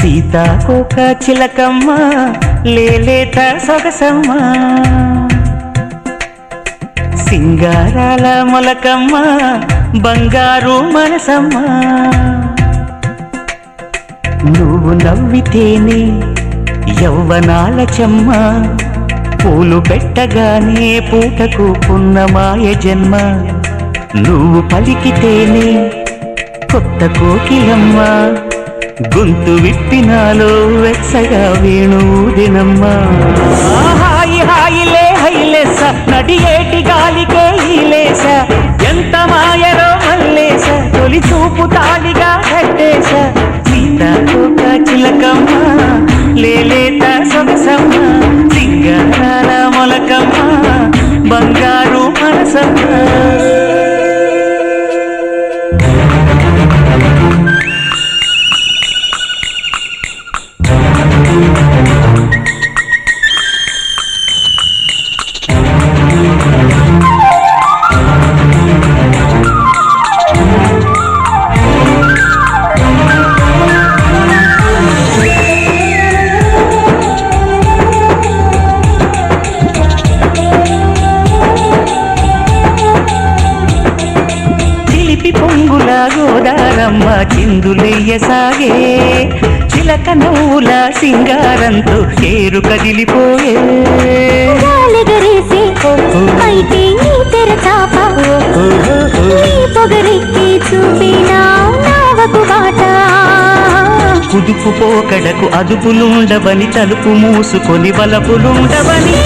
సీతాకోక చిలకమ్మ లేలేత సొగసమ్మ. సింగారాల మొలకమ్మ బంగారు మనసమ్మ. నువ్వు నవ్వితేనే యవ్వనాల చెమ్మ. పూలు పెట్టగానే పూటకు పున్నమాయ జన్మ. నువ్వు పలికితేనే కొత్త కోకిలమ్మ. గొంతు విప్పినాలో వెచ్చగా వేణు దినమ్మా. హాయి హాయిలే హైలేస నడియేటి గాలికే ఈలేస ఎంత మాయరో మల్లేస తొలి చూపు తాలిగా కట్టేశ సీతాకోక చిలకమ్మ లేలేత సొగసమ్మా. చిలిపి పొంగుల గోదారమ్మ చిందులెయ్యసాగే చిలక నవ్వుల సింగారంతో చేరు కదిలిపోయే కుదుపు పోకడకు అదుపులుండవని తలుపు మూసుకొని బలపులుండవని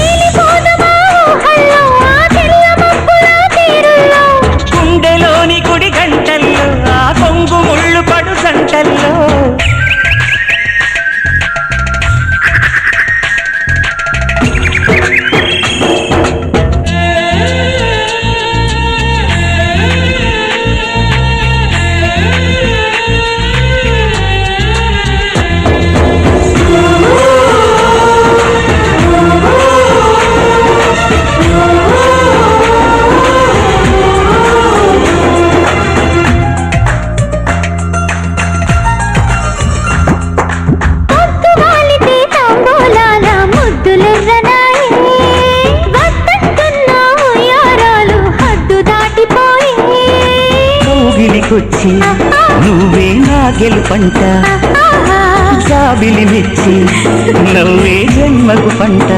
కౌగిలికొచ్చి నువ్వే నా గెలుపంట. జాబిలి మెచ్చి నవ్వే జన్మకు పంట.